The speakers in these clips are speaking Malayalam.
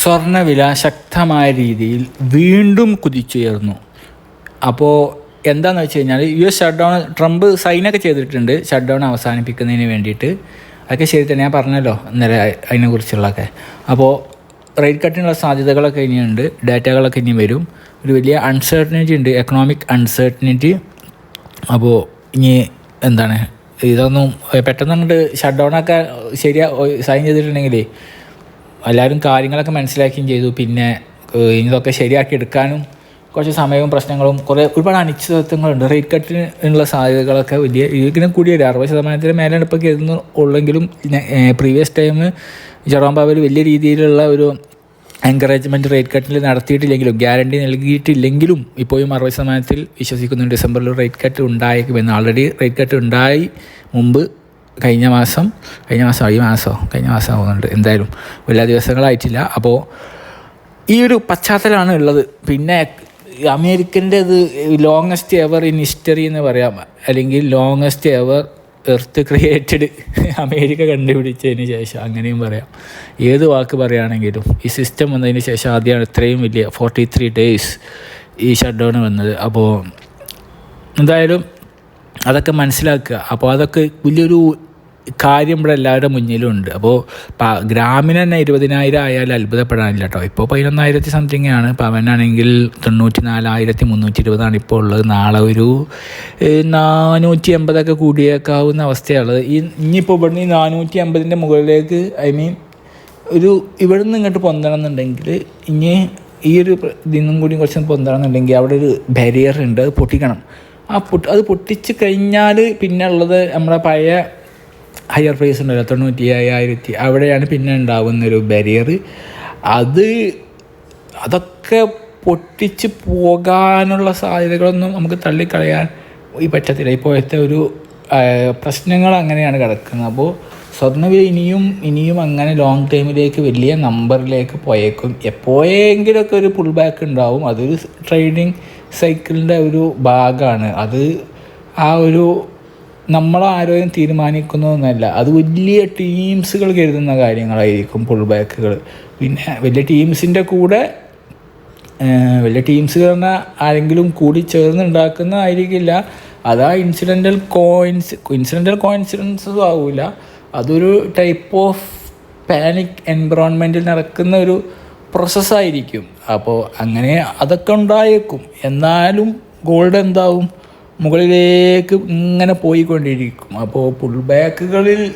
സ്വർണവില ശക്തമായ രീതിയിൽ വീണ്ടും കുതിച്ചുയർന്നു. അപ്പോൾ എന്താണെന്ന് വെച്ച് കഴിഞ്ഞാൽ U S shut down Trump സൈനൊക്കെ ചെയ്തിട്ടുണ്ട്. ഷട്ട് ഡൗൺ അവസാനിപ്പിക്കുന്നതിന് വേണ്ടിയിട്ട്. അതൊക്കെ ശരി തന്നെ ഞാൻ പറഞ്ഞല്ലോ ഇന്നലെ അതിനെക്കുറിച്ചുള്ളതൊക്കെ. അപ്പോൾ റേറ്റ് കട്ടിനുള്ള സാധ്യതകളൊക്കെ ഇനിയുണ്ട്. ഡാറ്റകളൊക്കെ ഇനി വരും. ഒരു വലിയ അൺസർട്ടനിറ്റി ഉണ്ട്. എക്കണോമിക് അൺസർട്ടനിറ്റി അപ്പോൾ ഇനി എന്താണ്? ഇതൊന്നും പെട്ടെന്ന് അങ്ങോട്ട് ഷട്ട് ഡൗണൊക്കെ ശരിയാ സൈൻ ചെയ്തിട്ടുണ്ടെങ്കിലേ എല്ലാവരും കാര്യങ്ങളൊക്കെ മനസ്സിലാക്കുകയും ചെയ്തു. പിന്നെ ഇതൊക്കെ ശരിയാക്കി എടുക്കാനും കുറച്ച് സമയവും പ്രശ്നങ്ങളും കുറേ ഒരുപാട് അനിശ്ചിതത്വങ്ങളുണ്ട്. റേറ്റ് കട്ടിന് ഉള്ള സാധ്യതകളൊക്കെ വലിയ ഇതിനും കൂടി ഒരു അറുപത് ശതമാനത്തിന് മേലാണ് ഇപ്പോൾ കരുതുന്നു ഉള്ളെങ്കിലും പ്രീവിയസ് ടൈം ജെറോം ബാബൽ വലിയ രീതിയിലുള്ള ഒരു എൻകറേജ്മെന്റ് റേറ്റ് കട്ടിൽ നടത്തിയിട്ടില്ലെങ്കിലും ഗ്യാരണ്ടി നൽകിയിട്ടില്ലെങ്കിലും ഇപ്പോഴും അറുപത് ശതമാനത്തിൽ വിശ്വസിക്കുന്നു ഡിസംബറിൽ റേറ്റ് കട്ട് ഉണ്ടായേക്കുമെന്ന്. ആൾറെഡി റേറ്റ് കട്ട് ഉണ്ടായി. മുമ്പ് കഴിഞ്ഞ മാസം കഴിഞ്ഞ മാസം ഈ മാസമോ കഴിഞ്ഞ മാസം ആവുന്നുണ്ട്. എന്തായാലും എല്ലാ ദിവസങ്ങളായിട്ടില്ല അപ്പോൾ ഈ ഒരു പശ്ചാത്തലമാണ് ഉള്ളത്. പിന്നെ അമേരിക്കന്റെ ഇത് ലോങ്ങസ്റ്റ് എവർ ഇൻ ഹിസ്റ്ററി എന്ന് പറയാം. അല്ലെങ്കിൽ longest ever earth created America കണ്ടുപിടിച്ചതിന് ശേഷം അങ്ങനെയും പറയാം. ഏത് വാക്ക് പറയുകയാണെങ്കിലും ഈ സിസ്റ്റം വന്നതിന് ശേഷം ആദ്യമാണ് ഇത്രയും വലിയ ഫോർട്ടി ത്രീ ഡേയ്സ് ഈ ഷട്ട് ഡൗൺ വന്നത്. അപ്പോൾ എന്തായാലും അതൊക്കെ മനസ്സിലാക്കുക. അപ്പോൾ അതൊക്കെ വലിയൊരു കാര്യം ഇവിടെ എല്ലാവരുടെ മുന്നിലും ഉണ്ട്. അപ്പോൾ ഗ്രാമീണ തന്നെ ഇരുപതിനായിരം ആയാലും അത്ഭുതപ്പെടാനില്ല കേട്ടോ ഇപ്പോൾ പതിനൊന്നായിരത്തി സംതിങ് ആണ്. പവനാണെങ്കിൽ തൊണ്ണൂറ്റി നാലായിരത്തി മുന്നൂറ്റി ഇരുപതാണ് ഇപ്പോൾ ഉള്ളത്. നാളെ ഒരു നാനൂറ്റി എൺപതൊക്കെ കൂടിയേക്കാവുന്ന അവസ്ഥയുള്ളത് ഈ ഇനിയിപ്പോൾ ഇവിടുന്ന് ഈ നാനൂറ്റി അമ്പതിന്റെ മുകളിലേക്ക് ഐ മീൻ ഒരു ഇവിടെ നിന്ന് ഇങ്ങോട്ട് പൊന്തണം എന്നുണ്ടെങ്കിൽ ഇനി ഈ ഒരു ദിനം ഇതിന്നും കൂടി കുറച്ച് പൊന്തണം എന്നുണ്ടെങ്കിൽ അവിടെ ഒരു ബാരിയർ ഉണ്ട്. അത് പൊട്ടിക്കണം. ആ പൊട്ടി അത് പൊട്ടിച്ച് കഴിഞ്ഞാൽ പിന്നെ ഉള്ളത് നമ്മുടെ പഴയ ഹയർ പ്രൈസ് ഉണ്ടല്ലോ തൊണ്ണൂറ്റി അയ്യായിരത്തി അവിടെയാണ് പിന്നെ ഉണ്ടാവുന്നൊരു ബരിയർ അത് അതൊക്കെ പൊട്ടിച്ച് പോകാനുള്ള സാധ്യതകളൊന്നും നമുക്ക് തള്ളിക്കളയാൻ ഈ പറ്റത്തില്ല. ഇപ്പോഴത്തെ ഒരു പ്രശ്നങ്ങൾ അങ്ങനെയാണ് കിടക്കുന്നത്. അപ്പോൾ സ്വർണവില ഇനിയും ഇനിയും അങ്ങനെ ലോങ് ടൈമിലേക്ക് വലിയ നമ്പറിലേക്ക് പോയേക്കും. എപ്പോഴെങ്കിലുമൊക്കെ ഒരു പുൾ ബാക്ക് ഉണ്ടാവും. അതൊരു ട്രേഡിങ് സൈക്കിളിന്റെ ഒരു ഭാഗമാണ്. അത് ആ ഒരു നമ്മളാരോഗ്യം തീരുമാനിക്കുന്നതൊന്നുമല്ല. അത് വലിയ ടീംസുകൾ കരുതുന്ന കാര്യങ്ങളായിരിക്കും പുൾ ബാക്കുകൾ പിന്നെ വലിയ ടീംസിന്റെ കൂടെ വലിയ ടീംസ് പറഞ്ഞാൽ ആരെങ്കിലും കൂടി ചേർന്നുണ്ടാക്കുന്ന ആയിരിക്കില്ല അത് ഇൻസിഡന്റൽ കോയിൻസ് ഇൻസിഡന്റൽ കോയിൻസിഡൻസും ആവില്ല അതൊരു ടൈപ്പ് ഓഫ് പാനിക് എൻവറോൺമെന്റിൽ നടക്കുന്ന ഒരു പ്രോസസ്സായിരിക്കും അപ്പോൾ അങ്ങനെ അതൊക്കെ ഉണ്ടായേക്കും. എന്നാലും ഗോൾഡ് എന്താവും? മുകളിലേക്ക് ഇങ്ങനെ പോയിക്കൊണ്ടിരിക്കും. അപ്പോൾ പുൾ ബാക്കുകളിൽ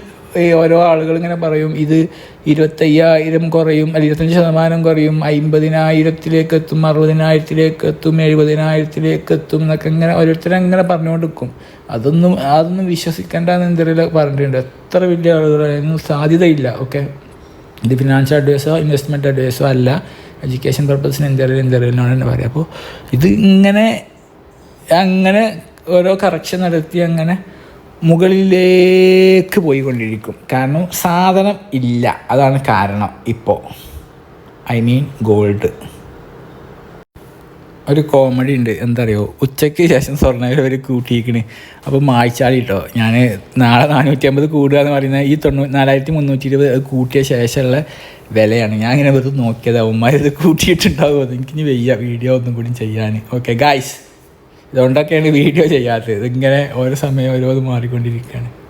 ഓരോ ആളുകൾ ഇങ്ങനെ പറയും ഇത് ഇരുപത്തയ്യായിരം കുറയും അല്ലെങ്കിൽ ഇരുപത്തഞ്ച് ശതമാനം കുറയും അമ്പതിനായിരത്തിലേക്ക് എത്തും അറുപതിനായിരത്തിലേക്ക് എത്തും എഴുപതിനായിരത്തിലേക്ക് എത്തും എന്നൊക്കെ ഇങ്ങനെ ഓരോരുത്തരും അങ്ങനെ പറഞ്ഞുകൊണ്ടിരിക്കും. അതൊന്നും അതൊന്നും വിശ്വസിക്കേണ്ടെന്ന് എന്തെങ്കിലും പറഞ്ഞിട്ടുണ്ട്. എത്ര വലിയ ആളുകളൊന്നും സാധ്യതയില്ല ഓക്കെ? ഇത് ഫിനാൻഷ്യൽ അഡ്വൈസോ ഇൻവെസ്റ്റ്മെന്റ് അഡ്വൈസോ അല്ല. എഡ്യൂക്കേഷൻ പർപ്പസിന് എന്തെങ്കിലും എന്തെങ്കിലും തന്നെ പറയാം. അപ്പോൾ ഇത് ഇങ്ങനെ അങ്ങനെ ഓരോ കറക്ഷൻ നടത്തി അങ്ങനെ മുകളിലേക്ക് പോയിക്കൊണ്ടിരിക്കും. കാരണം സാധനം ഇല്ല. അതാണ് കാരണം ഇപ്പോൾ ഐ മീൻ ഗോൾഡ് ഒരു കോമഡി ഉണ്ട്. എന്താ അറിയോ ഉച്ചയ്ക്ക് ശേഷം സ്വർണവില ഒരു കൂട്ടിയിരിക്കണ്. അപ്പോൾ മായ്ച്ചാളി കേട്ടോ ഞാൻ നാളെ നാനൂറ്റി അമ്പത് കൂടുക എന്ന് പറയുന്നത് ഈ തൊണ്ണൂ നാലായിരത്തി മുന്നൂറ്റി ഇരുപത് കൂട്ടിയ ശേഷമുള്ള വിലയാണ്. ഞാൻ ഇങ്ങനെ വെറുതെ നോക്കിയത്. അവന്മാർ ഇത് കൂട്ടിയിട്ടുണ്ടാകുമോ എനിക്കിനി വയ്യ. വീഡിയോ ഒന്നും കൂടി ചെയ്യാൻ ഓക്കെ ഗായ്സ് ഇതുകൊണ്ടൊക്കെയാണ് വീഡിയോ ചെയ്യാത്തത്. ഇതിങ്ങനെ ഓരോ സമയം ഓരോന്ന് മാറിക്കൊണ്ടിരിക്കുകയാണ്.